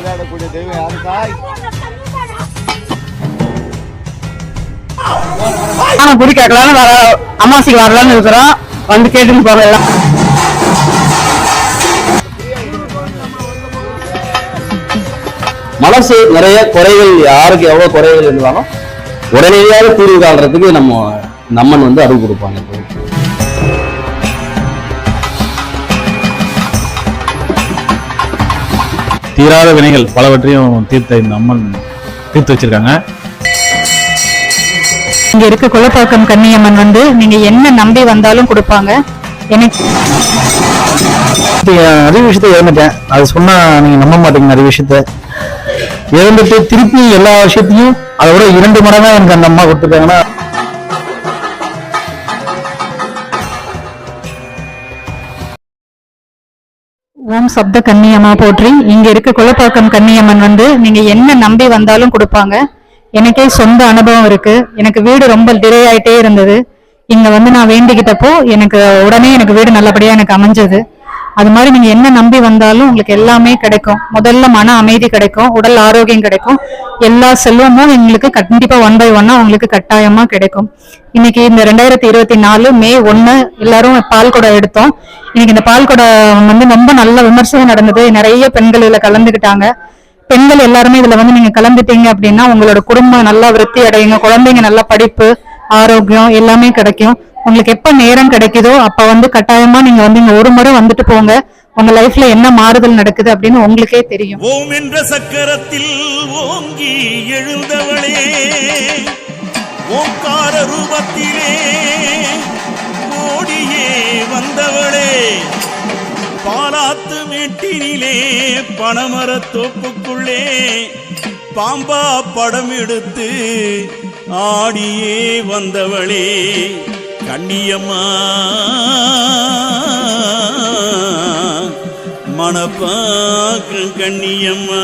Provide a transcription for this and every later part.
விளையாடக்கூடிய தெய்வம் யாரு தாய்? ஆனா குடி கேட்கலான்னு வர அமாவாசைக்கு வரலாம்னு இருக்கிறோம். வந்து கேட்டுன்னு போகலாம் மனசு நிறைய குறைகள் யாருக்கு எவ்வளவு குறைகள் இருந்தாலும் உடனடியாக தீர்வு காண்றதுக்கு நம்ம நம்மன் வந்து அருள் கொடுப்பாங்க. தீராத வினைகள் பலவற்றையும் தீர்த்த இந்த அம்மன் தீர்த்து வச்சிருக்காங்க. இங்க இருக்க குலப்பாக்கம் கன்னியம்மன் வந்து நீங்க என்ன நம்பி வந்தாலும் கொடுப்பாங்க. எனக்கு நிறைய விஷயத்த இழந்துட்டேன். அது சொன்னா நீங்க நம்ப மாட்டீங்க நிறைய விஷயத்த. இழந்துட்டு திருப்பி எல்லா விஷயத்தையும் அதை விட இரண்டு மடங்கா எனக்கு அந்த அம்மா கொடுத்துருக்காங்கன்னா சப்த கன்னியம்மா போற்றி. இங்க இருக்க குலப்பாக்கம் கன்னியம்மன் வந்து நீங்க என்ன நம்பி வந்தாலும் கொடுப்பாங்க. எனக்கே சொந்த அனுபவம் இருக்கு. எனக்கு வீடு ரொம்ப டிலே ஆயிட்டே இருந்தது. இங்க வந்து நான் வேண்டிக்கிட்டப்போ எனக்கு உடனே எனக்கு வீடு நல்லபடியா எனக்கு அமைஞ்சது. அது மாதிரி நீங்க என்ன நம்பி வந்தாலும் உங்களுக்கு எல்லாமே கிடைக்கும். முதல்ல மன அமைதி கிடைக்கும் உடல் ஆரோக்கியம் கிடைக்கும். எல்லா செல்வமும் எங்களுக்கு கண்டிப்பா ஒன் பை ஒன்னா உங்களுக்கு கட்டாயமா கிடைக்கும். இன்னைக்கு இந்த ரெண்டாயிரத்தி இருபத்தி நாலு மே ஒன்னு எல்லாரும் பால் குடம் எடுத்தோம். இன்னைக்கு இந்த பால் குடம் வந்து ரொம்ப நல்ல விமர்சனம் நடந்தது. நிறைய பெண்கள் இதுல கலந்துக்கிட்டாங்க பெண்கள் எல்லாருமே இதுல வந்து நீங்க கலந்துட்டீங்க அப்படின்னா உங்களோட குடும்பம் நல்லா விருத்தி அடையுங்க. குழந்தைங்க நல்லா படிப்பு ஆரோக்கியம் எல்லாமே கிடைக்கும். உங்களுக்கு எப்ப நேரம் கிடைக்குதோ அப்ப வந்து கட்டாயமா நீங்க வந்து இங்க ஒரு முறை வந்துட்டு போங்க. உங்க லைஃப்ல என்ன மாறுதல் நடக்குது அப்படின்னு உங்களுக்கே தெரியும். ஓம் என்ற சக்கரத்தில் ஓங்கி எழுந்தவளே ஓங்கார ரூபத்திலே ஓடியே வந்தவளே. பாலாத்து மேட்டினிலே பணமர தோப்புக்குள்ளே பாம்பா படம் எடுத்து ஆடியே வந்தவளே. கண்ணியம்மா மணப்பாக்கு கண்ணியம்மா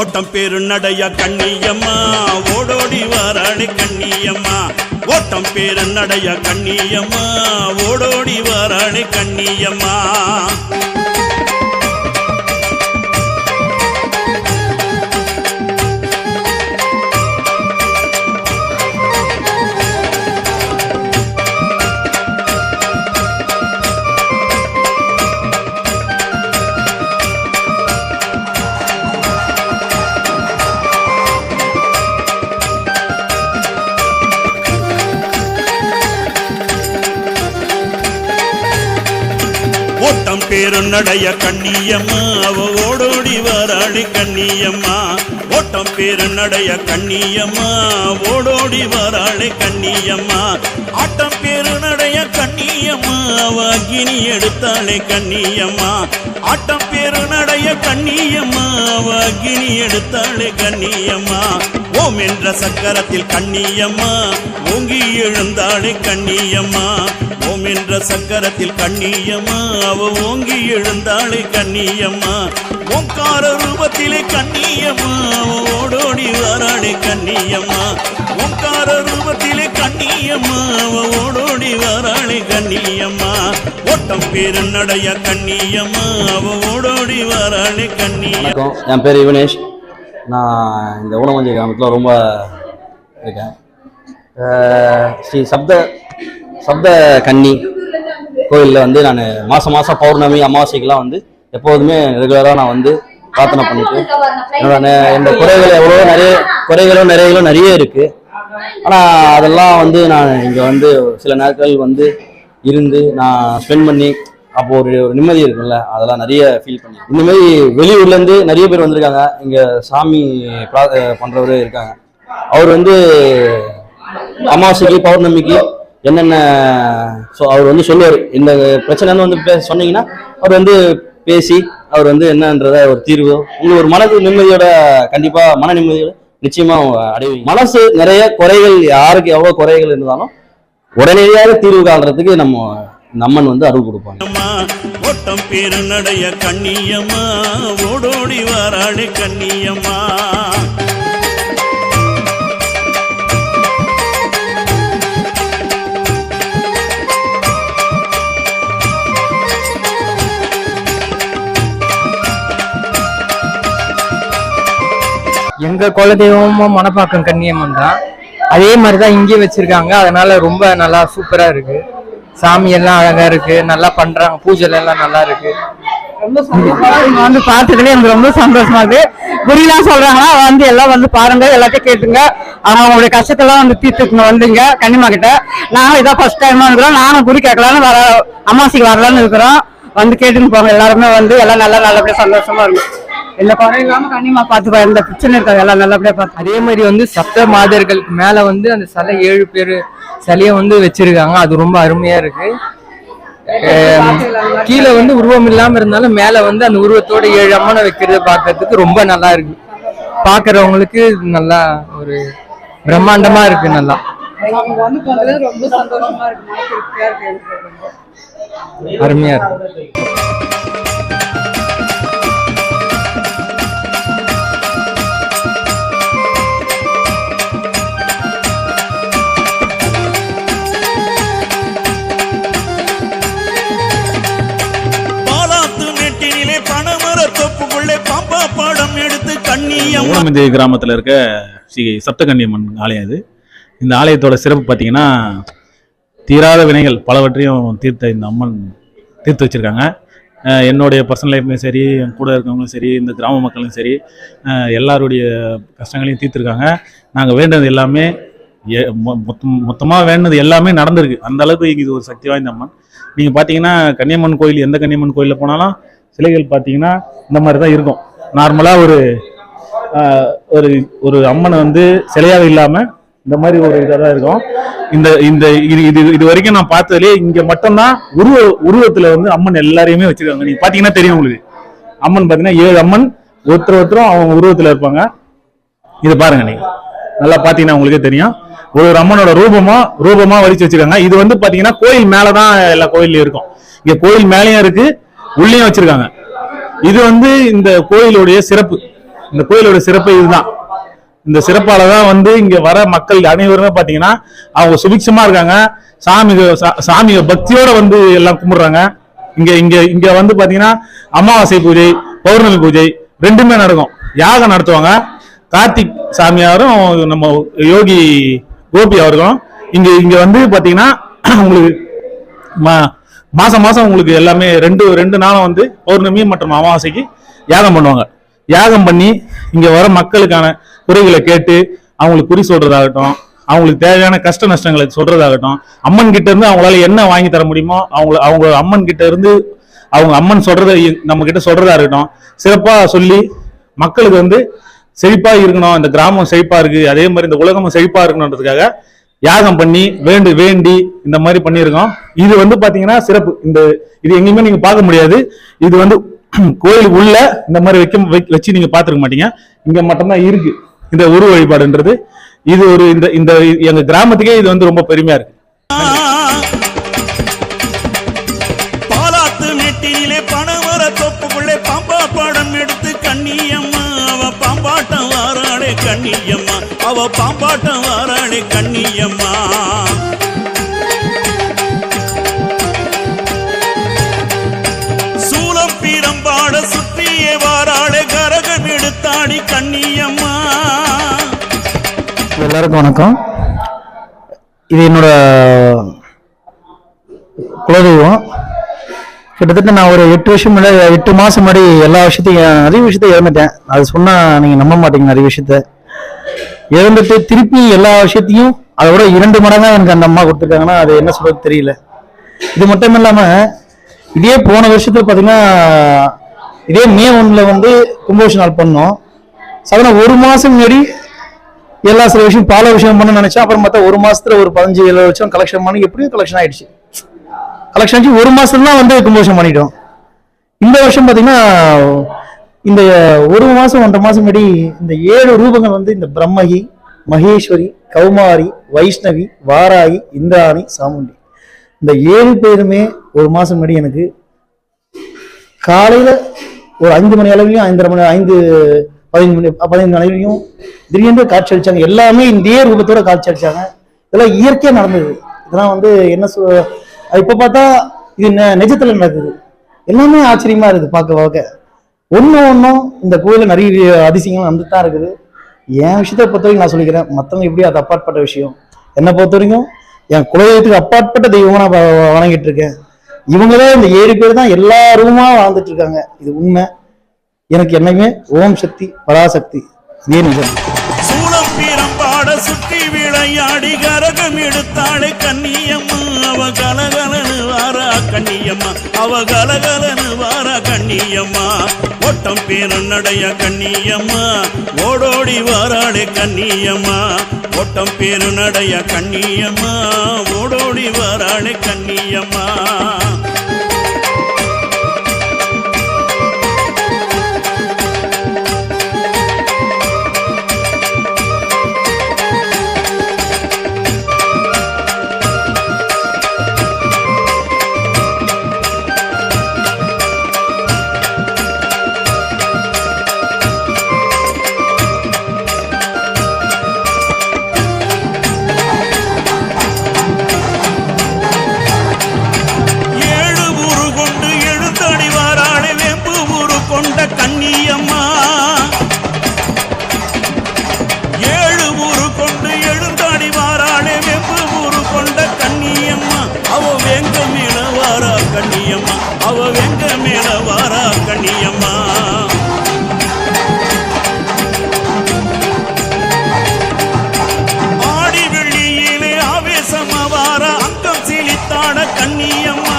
ஓட்டம் பேரு நடைய கண்ணியம்மா ஓடோடி வாராளே கண்ணியம்மா ஓட்டம் பேரு நடைய கண்ணியம்மா ஓடோடி வாராளே கண்ணியம்மா பேருன்னடைய கண்ணியம்மா. அவ ஓடோடி வராளி கண்ணியம்மா. ஓட்டம் பேருன்னடைய கண்ணியம்மா. ஓடோடி வராளி கண்ணியம்மா. ஆட்டம் பேரு கண்ணியம்மா. அவ அக்னி எடுத்தாளே கண்ணியம்மா. ஆட்டம் பேரு கண்ணியம்மா. அவ அக்னி எடுத்தாளே கண்ணியம்மா. ஓம் என்ற சக்கரத்தில் கண்ணியம்மா. ஓங்கி எழுந்தாளே கண்ணியம்மா. ஓம் என்ற சக்கரத்தில் கண்ணியம்மா அவ ஓங்கி எழுந்தாளே கண்ணியம்மா ஓங்கார ரூபத்திலே கண்ணியம்மா அவ ஓடோடி வாராளே கண்ணியம்மா ஓங்கார ரூபத்திலே கண்ணியம்மா அவ ஓடோடி வாராளே கண்ணியம்மா ஓட்டம் பேரு நடைய கண்ணியம்மா அவ ஓடோடி வாராளே கண்ணியம்மா என் பேர் யுவனேஷ் நான் இந்த ஊனமஞ்சி கிராமத்தில் ரொம்ப இருக்கேன். ஸ்ரீ சப்த சப்த கன்னி கோயிலில் வந்து நான் மாதம் மாதம் பௌர்ணமி அமாவாசைக்கெலாம் வந்து எப்போதுமே ரெகுலராக நான் வந்து பிரார்த்தனை பண்ணிட்டு என்னோட நெ- இந்த குறைகள் எவ்வளோ நிறைய குறைகளும் நிறைகளும் நிறைய இருக்குது ஆனால் அதெல்லாம் வந்து நான் இங்கே வந்து சில நாட்கள் வந்து இருந்து நான் ஸ்பெண்ட் பண்ணி அப்போ ஒரு ஒரு நிம்மதி இருக்கும்ல அதெல்லாம் நிறைய ஃபீல் பண்ணி இந்த மாதிரி வெளியூர்லேருந்து நிறைய பேர் வந்திருக்காங்க. இங்கே சாமி பிரா- அஹ் இருக்காங்க. அவர் வந்து அமாவாசைக்கு பௌர்ணமிக்கு என்னென்ன ஸோ அவர் வந்து சொல்லுவார். இந்த பிரச்சனைன்னு வந்து பே சொன்னீங்கன்னா அவர் வந்து பேசி அவர் வந்து என்னன்றத ஒரு தீர்வு உங்களுக்கு ஒரு மனது நிம்மதியோட கண்டிப்பாக மன நிம்மதியோட நிச்சயமாக அடைவீங்க. மனசு நிறைய குறைகள் யாருக்கு எவ்வளோ குறைகள் இருந்தாலும் உடனடியாக தீர்வு காண்றதுக்கு நம்ம நம்மன் வந்து அருள் கொடுப்பாங்க. ஓட்டம் பேரு நடைய கண்ணியம்மா ஓடோடி வாராளே கண்ணியம்மா. எங்க குலதெய்வமும் மணப்பாக்கம் கன்னியம்மன் தான். அதே மாதிரி தான் இங்கேயும் வச்சிருக்காங்க. அதனால ரொம்ப நல்லா சூப்பரா இருக்கு. சாமி எல்லாம் அழகா இருக்கு. நல்லா பண்றாங்க. பூஜை எல்லாம் நல்லா இருக்கு. ரொம்ப சந்தோஷமா இங்க வந்து பார்த்ததுல எனக்கு ரொம்ப சந்தோஷமா இருக்கு. குறிலாம் சொல்றாங்கன்னா வந்து எல்லாம் வந்து பாருங்க. எல்லாத்தையும் கேட்டுங்க. அவங்க அவங்களுடைய கஷ்டத்தெல்லாம் வந்து தீர்த்துட்டு வந்தீங்க. கன்னிமா கிட்ட. நானும் இதான் ஃபர்ஸ்ட் டைமா இருக்கிறோம். நானும் குறி கேட்கலான்னு வர அமாவாசைக்கு வரலான்னு இருக்கிறோம். வந்து கேட்டுன்னு போங்க. எல்லாருமே வந்து எல்லாம் நல்லா நல்லபடியா சந்தோஷமா இருக்கும் எந்த குறை இல்லாம கன்னிமா பார்த்து எந்த பிரச்சனை இருக்காது. எல்லாம் நல்லபடியா பார்த்து அதே மாதிரி வந்து சப்த மாதர்களுக்கு மேல வந்து அந்த சிலை ஏழு பேர் சிலையை வந்து வச்சிருக்காங்க. அது ரொம்ப அருமையா இருக்கு. கீழே வந்து உருவம் இல்லாம இருந்தாலும் மேல வந்து அந்த உருவத்தோட ஏழு அம்மனை வைக்கிறத பார்க்கிறதுக்கு ரொம்ப நல்லா இருக்கு. பாக்குறவங்களுக்கு நல்லா ஒரு பிரம்மாண்டமா இருக்கு நல்லா. ரொம்ப சந்தோஷமா இருக்கு. அருமையா இருக்கு. ஊனமிந்தி கிராமத்தில் இருக்க ஸ்ரீ சப்தகன்னியம்மன் ஆலயம் இது. இந்த ஆலயத்தோட சிறப்பு பார்த்தீங்கன்னா தீராத வினைகள் பலவற்றையும் தீர்த்த இந்த அம்மன் தீர்த்து வச்சிருக்காங்க. என்னுடைய பர்சனல் லைஃப்லையும் சரி என் கூட இருக்கவங்களும் சரி இந்த கிராம மக்களும் சரி எல்லாருடைய கஷ்டங்களையும் தீர்த்துருக்காங்க. நாங்கள் வேண்டது எல்லாமே ஏ- மொ- மொத்தம் மொத்தமாக வேண்டது எல்லாமே நடந்திருக்கு. அந்த அளவுக்கு இது ஒரு சக்தி வாய்ந்த அம்மன். நீங்கள் பார்த்தீங்கன்னா கன்னியம்மன் கோயில் எந்த கன்னியம்மன் கோயிலில் போனாலும் சிலைகள் பார்த்தீங்கன்னா இந்த மாதிரி தான் இருக்கும். நார்மலாக ஒரு ஒரு ஒரு அம்மனை வந்து சிலையாக இல்லாமல் இந்த மாதிரி ஒரு இதாக தான் இருக்கும். இந்த இந்த இது இது இது வரைக்கும் நான் பார்த்ததுலேயே இங்கே மட்டும்தான் உருவ உருவத்தில் வந்து அம்மன் எல்லாரையுமே வச்சுருக்காங்க. நீங்கள் பார்த்தீங்கன்னா தெரியும் உங்களுக்கு. அம்மன் பார்த்தீங்கன்னா ஏழு அம்மன் ஒருத்தர் ஒருத்தரும் அவங்க உருவத்தில் இருப்பாங்க. இது பாருங்க நீங்கள் நல்லா பார்த்தீங்கன்னா உங்களுக்கே தெரியும். ஒரு ஒரு அம்மனோட ரூபமா ரூபமா வடிச்சு வச்சிருக்காங்க. இது வந்து பார்த்தீங்கன்னா கோயில் மேலே தான் எல்லா கோயில்லையும் இருக்கும். இங்கே கோயில் மேலேயும் இருக்குது உள்ளேயும் வச்சிருக்காங்க. இது வந்து இந்த கோயிலுடைய சிறப்பு. இந்த கோயிலோட சிறப்பு இதுதான். இந்த சிறப்பால தான் வந்து இங்க வர மக்கள் அனைவருமே பாத்தீங்கன்னா அவங்க சுபிக்ஷமா இருக்காங்க. சாமி சா- சாமிய பக்தியோட வந்து எல்லாம் கும்பிடுறாங்க. இங்க இங்க இங்க வந்து பாத்தீங்கன்னா அமாவாசை பூஜை பௌர்ணமி பூஜை ரெண்டுமே நடக்கும். யாகம் நடத்துவாங்க. கார்த்திக் சாமியாரும் நம்ம யோகி கோபி அவர்களும் இங்க இங்க வந்து பாத்தீங்கன்னா உங்களுக்கு மாதம் மாதம் உங்களுக்கு எல்லாமே ரெண்டு ரெண்டு நாளும் வந்து பௌர்ணமி மற்றும் அமாவாசைக்கு யாகம் பண்ணுவாங்க. யாகம் பண்ணி இங்கே வர மக்களுக்கான குறைகளை கேட்டு அவங்களுக்கு குறி சொல்கிறதாகட்டும் அவங்களுக்கு தேவையான கஷ்ட நஷ்டங்களை சொல்கிறதாகட்டும் அம்மன் கிட்ட இருந்து அவங்களால என்ன வாங்கி தர முடியுமோ அவங்க அவங்க அம்மன் கிட்ட இருந்து அவங்க அம்மன் சொல்றதை நம்ம கிட்ட சொல்றதா இருக்கட்டும் சிறப்பாக சொல்லி மக்களுக்கு வந்து செழிப்பாக இருக்கணும் இந்த கிராமம் செழிப்பாக இருக்கு அதே மாதிரி இந்த உலகமும் செழிப்பாக இருக்கணுன்றதுக்காக யாகம் பண்ணி வேண்டு வேண்டி இந்த மாதிரி பண்ணியிருக்கோம். இது வந்து பாத்தீங்கன்னா சிறப்பு. இந்த இது எங்கேயுமே நீங்க பார்க்க முடியாது. இது வந்து கோயில் உள்ள இந்த மாதிரி வைக்க வச்சு நீங்க பாத்துருக்க மாட்டீங்க. இங்க மட்டும்தான் இருக்கு. இந்த உருவ வழிபாடுன்றது. இது ஒரு இந்த இந்த எங்க கிராமத்துக்கே இது வந்து ரொம்ப பெருமையா இருக்கு. வாராளே கண்ணியம்மா. அவ பாம்பாட்டம் வாராளே கண்ணியம்மா. சூலம் பீரம்பாட சுற்றியே வாராளே கரகம் எடுத்தாடி கண்ணியம்மா. எல்லாருக்கும் வணக்கம். இது என்னோட குலதெய்வம். கிட்டத்தட்ட நான் ஒரு எட்டு வருஷம் முன்னாடி எட்டு மாதம் முன்னாடி எல்லா விஷயத்தையும் நிறைய விஷயத்த இறந்துட்டேன் அது சொன்னால் நீங்கள் நம்ப மாட்டீங்க நிறைய விஷயத்த. இழந்துட்டு திருப்பி எல்லா விஷயத்தையும் அதை விட இரண்டு மடங்காக எனக்கு அந்த அம்மா கொடுத்துருக்காங்கன்னா அது என்ன சொல்கிறது தெரியல. இது மட்டும் இல்லாமல் இதே போன வருஷத்தில் பார்த்தீங்கன்னா இதே மே ஒன்றில் வந்து கும்பாபிஷேகம் நாள் பண்ணோம். சாதாரண ஒரு மாதம் முன்னாடி எல்லா சில விஷயம் பால விஷயம் பண்ண நினைச்சேன். அப்புறம் பார்த்தா ஒரு மாதத்தில் ஒரு பதினஞ்சு ஏழு லட்சம் கலெக்ஷன் பண்ணி எப்படியும் கலெக்ஷன் ஆகிடுச்சு கலெக்ஷன் ஆச்சு ஒரு மாசத்துல தான் வந்து கும்பாபிஷேகம் பண்ணிட்டோம். இந்த வருஷம் பார்த்தீங்கன்னா இந்த ஒரு மாசம் ஒன்றரை மாசம் முன்னாடி இந்த ஏழு ரூபங்கள் வந்து இந்த பிரம்மகி மகேஸ்வரி கௌமாரி வைஷ்ணவி வாராகி இந்திராணி சாமுண்டி. இந்த ஏழு பேருமே ஒரு மாசம் படி எனக்கு காலையில ஒரு ஐந்து மணி அளவிலையும் ஐந்தரை மணி ஐந்து பதினஞ்சு மணி பதினைந்து அளவிலையும் திடீர்னு காட்சி அடிச்சாங்க எல்லாமே இந்திய ரூபத்தோட காட்சி அடித்தாங்க இதெல்லாம் இயற்கையாக நடந்தது. இதெல்லாம் வந்து என்ன சொல் இப்போ பார்த்தா இது நெ- நிஜத்துல நடக்குது. எல்லாமே ஆச்சரியமா இருக்குது பார்க்க பார்க்க. ஒன்றும் ஒன்றும் இந்த கோயிலில் நிறைய அதிசயங்கள் வந்துட்டு தான் இருக்குது. என் விஷயத்தை பொறுத்த வரைக்கும் நான் சொல்லிக்கிறேன் மற்றவங்க எப்படி அது அப்பாற்பட்ட விஷயம்? என்னை பொறுத்த வரைக்கும் என் குலதெய்வத்துக்கு அப்பாற்பட்ட தெய்வமாக நான் வ- வணங்கிட்டு இருக்கேன். இவங்க தான் இந்த ஏழு பேர் தான் எல்லா ரூமா வாழ்ந்துட்டு இருக்காங்க. இது உண்மை. எனக்கு என்னைக்குமே ஓம் சக்தி பராசக்தி இதே நிஜம். வீரம் பாட சுற்றி விளையாடி கரகம் எடுத்தாளே கண்ணியம்மா. அவ கலகலனு வாரா கண்ணியம்மா. அவ கலகலனு வாரா கண்ணியம்மா. ஓட்டம் பேரும் நடைய கண்ணியம்மா. ஓடோடி வாராளே கண்ணியம்மா. ஓட்டம் பேரு நடைய கண்ணியம்மா. ஓடோடி வாராளே கண்ணியம்மா. மேல வாரா கண்ணியம்மா. ஆடி வெள்ளியிலே ஆவேசமா வார அங்கம் சீலித்தாட கண்ணியம்மா.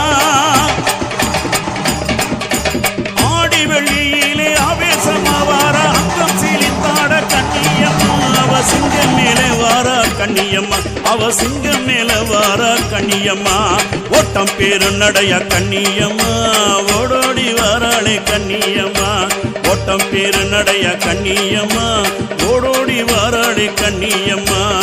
ஆடி வெள்ளி கண்ணியம்மா. அவ சிங்க மேல வாரா கண்ணியம்மா. ஓட்டம் பேரு நடைய கண்ணியம்மா. ஓடோடி வாராளே கண்ணியம்மா. ஓட்டம் பேரு நடைய கண்ணியம்மா. ஓடோடி வாராளே கண்ணியம்மா.